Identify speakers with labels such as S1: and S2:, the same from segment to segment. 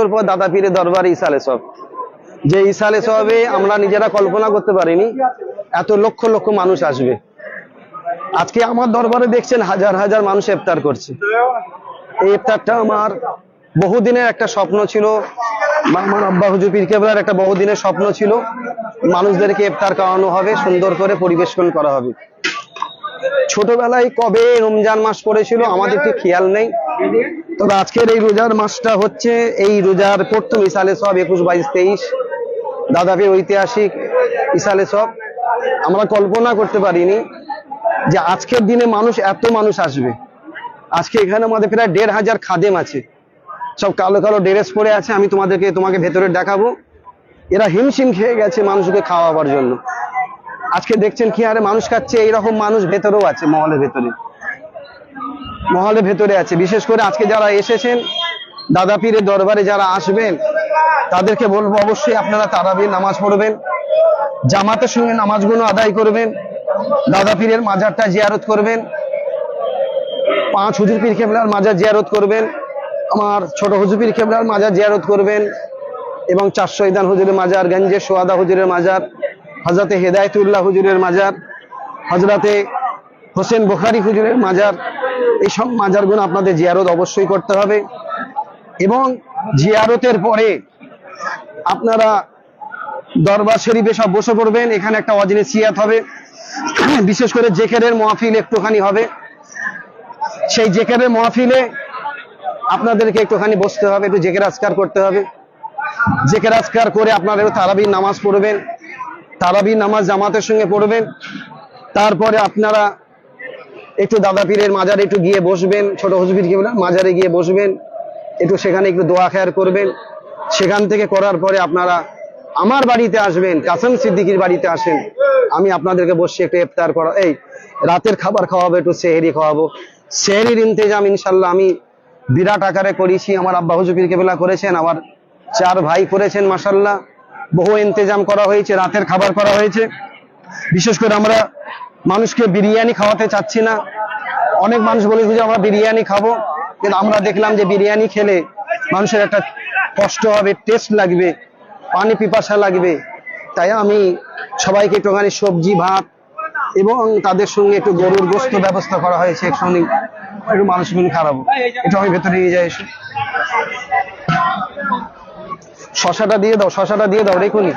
S1: বছর পর দাদা পীরের দরবারে ইসালে সব। যে ইসালে সবে আমরা নিজেরা কল্পনা করতে পারিনি, এত লক্ষ লক্ষ মানুষ আসবে। আজকে আমার দরবারে দেখছেন হাজার হাজার মানুষ ইফতার করছে। এই ইফতারটা আমার বহুদিনের একটা স্বপ্ন ছিল। আমার আব্বা হুজুর পীর কেবলার একটা বহুদিনের স্বপ্ন ছিল। মানুষদেরকে ইফতার খাওয়ানো হবে, সুন্দর করে পরিবেশন করা হবে। ছোটবেলায় কবে রমজান মাস পড়েছিল আমাদের তো খেয়াল নেই। তবে আজকের এই রোজার মাসটা হচ্ছে এই রোজার প্রথম ইসালে সব একুশ, বাইশ, তেইশ। দাদাপীর ঐতিহাসিক ইসালে সব। আমরা কল্পনা করতে পারিনি যে আজকের দিনে মানুষ এত মানুষ আসবে। আজকে এখানে আমাদের প্রায় দেড় হাজার খাদেম আছে। সব কালো কালো ড্রেস পরে আছে, আমি তোমাদেরকে তোমাকে ভেতরে দেখাবো। এরা হিমশিম খেয়ে গেছে মানুষকে খাওয়াবার জন্য। আজকে দেখছেন কি হারে মানুষ খাচ্ছে? এইরকম মানুষ ভেতরেও আছে, মহলের ভেতরে। মহলের ভেতরে আছে। বিশেষ করে আজকে যারা এসেছেন, দাদা পীরের দরবারে যারা আসবেন, তাদেরকে বলব অবশ্যই আপনারা তারাবির নামাজ পড়বেন, জামাতের সঙ্গে নামাজগুলো আদায় করবেন, দাদা পীরের মাজারটা জিয়ারত করবেন, পাঁচ হুজুর পীর কেবলার মাজার জিয়ারত করবেন, আমার ছোট হুজুর পীর কেবলার মাজার জিয়ারত করবেন, এবং চারশো ইদান হুজুরের মাজার, গঞ্জে সোয়াদা হুজুরের মাজার হজরতে হেদায়তুল্লাহ হুজুরের মাজার হজরতে হোসেন বোখারি হুজুরের মাজার এইসব মাজারগুলো আপনাদের জিয়ারত অবশ্যই করতে হবে এবং জিয়ারতের পরে আপনারা দরবার শরীফে সব বসে পড়বেন, এখানে একটা অজনে সিয়াত হবে, বিশেষ করে জেকেরের মহাফিল একটুখানি হবে। সেই জেকেরের মহাফিলে আপনাদেরকে একটুখানি বসতে হবে, একটু জেকের আজকার করতে হবে। জেকের আজকার করে আপনারা তারাবির নামাজ পড়বেন। তারাবির নামাজ জামাতের সঙ্গে পড়বেন। তারপরে আপনারা একটু দাদা পীরের মাজারে একটু গিয়ে বসবেন, ছোট হুজবির কি বলে, মাজারে গিয়ে বসবেন, একটু সেখানে একটু দোয়া খেয়ার করবেন। সেখান থেকে করার পরে আপনারা আমার বাড়িতে আসবেন, কাসম সিদ্দিকির বাড়িতে আসেন। আমি আপনাদেরকে বসে একটু ইফতার করা এই রাতের খাবার খাওয়াবো, একটু সেহেরি খাওয়াবো। সেহেরির ইন্তেজাম ইনশাল্লাহ আমি বিরাট আকারে করেছি। আমার আব্বা হুজুর কেবেলা করেছেন, আমার চার ভাই করেছেন মাসাল্লাহ বহু ইন্তেজাম করা হয়েছে, রাতের খাবার করা হয়েছে। বিশেষ করে আমরা মানুষকে বিরিয়ানি খাওয়াতে চাচ্ছি না। অনেক মানুষ বলে যে আমরা বিরিয়ানি খাব, কিন্তু আমরা দেখলাম যে বিরিয়ানি খেলে মানুষের একটা কষ্ট হবে টেস্ট লাগবে, পানি পিপাসা লাগবে। তাই আমি সবাইকে একটুখানি সবজি, ভাত এবং তাদের সঙ্গে একটু গরুর গোস্ত ব্যবস্থা করা হয়েছে একসঙ্গে। একটু মানুষগুলো খারাপো একটু আমি ভেতরে নিয়ে যাই শশাটা দিয়ে দাও, শশাটা দিয়ে দাও রেখুনি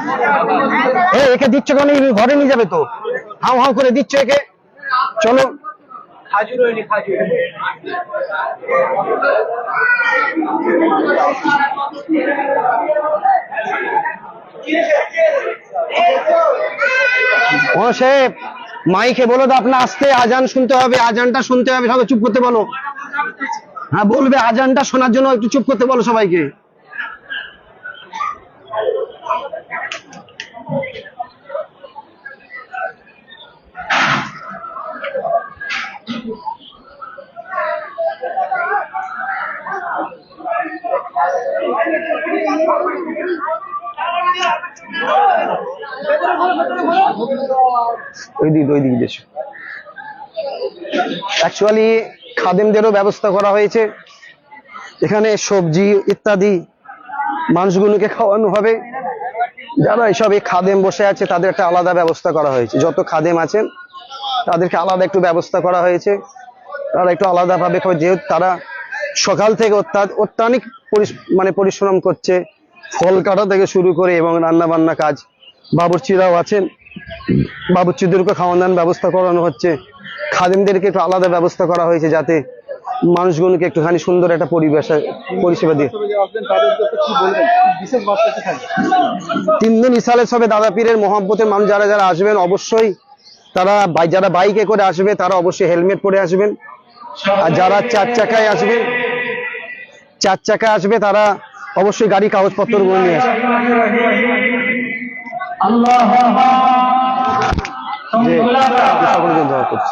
S1: এ, একে দিচ্ছ কেন? ঘরে নিয়ে যাবে তো। হাও হাও করে দিচ্ছ একে। চলো। মাইকে বলো তো আপনার আসতে, আজান শুনতে হবে, আজানটা শুনতে হবে, সবাই চুপ করতে বলো। হ্যাঁ বলবে আজানটা শোনার জন্য একটু চুপ করতে বলো সবাইকে। খাদেমদেরও ব্যবস্থা করা হয়েছে। এখানে সবজি ইত্যাদি মানুষগুলোকে খাওয়ানো হবে। যারা এইসব এই খাদেম বসে আছে, তাদের একটা আলাদা ব্যবস্থা করা হয়েছে। যত খাদেম আছেন, তাদেরকে আলাদা একটু ব্যবস্থা করা হয়েছে। তারা একটু আলাদা ভাবে খাবে, যেহেতু তারা সকাল থেকে অত্যা- অত্যাধিক মানে পরিশ্রম করছে, ফল কাটা থেকে শুরু করে এবং রান্না বান্না কাজ। বাবুর্চিরাও আছেন বাবুর্চিদেরকে খাওয়ান দাওয়ার ব্যবস্থা করানো হচ্ছে। খাদেমদেরকে একটু আলাদা ব্যবস্থা করা হয়েছে যাতে মানুষগুলোকে একটুখানি সুন্দর একটা পরিবেশ পরিষেবা দিয়ে। তিন দিন ইসালে সবে দাদা পীরের মহব্বতের মানুষ যারা যারা আসবেন অবশ্যই তারা যারা বাইকে করে আসবে তারা অবশ্যই হেলমেট পরে আসবেন। আর যারা চার চাকায় আসবেন চার চাকায় আসবে তারা অবশ্যই গাড়ি কাগজপত্রগুলো নিয়ে আসবে। সকলকে করছি।